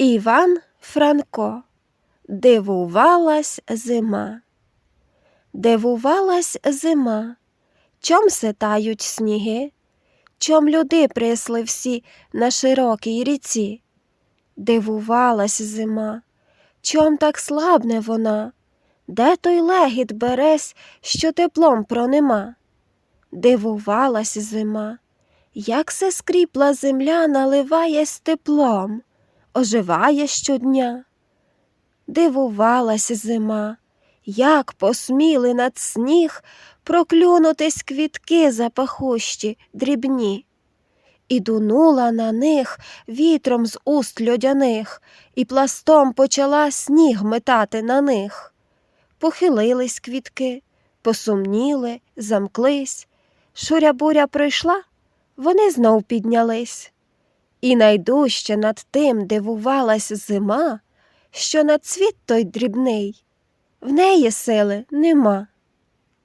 Іван Франко. Дивувалась зима. Дивувалась зима. Чом ситають сніги? Чом люди присли всі на широкій ріці? Дивувалась зима. Чом так слабне вона? Де той легіт бересь, що теплом пронема? Дивувалась зима. Як се скріпла земля наливаєсь теплом, оживає щодня. Дивувалась зима, як посміли над сніг проклюнутись квітки запахущі, дрібні, і дунула на них вітром з уст льодяних, і пластом почала сніг метати на них. Похилились квітки, посумніли, замклись. Шуря-буря пройшла, вони знов піднялись. І найдужче над тим дивувалась зима, що на цвіт той дрібний, в неї сили нема.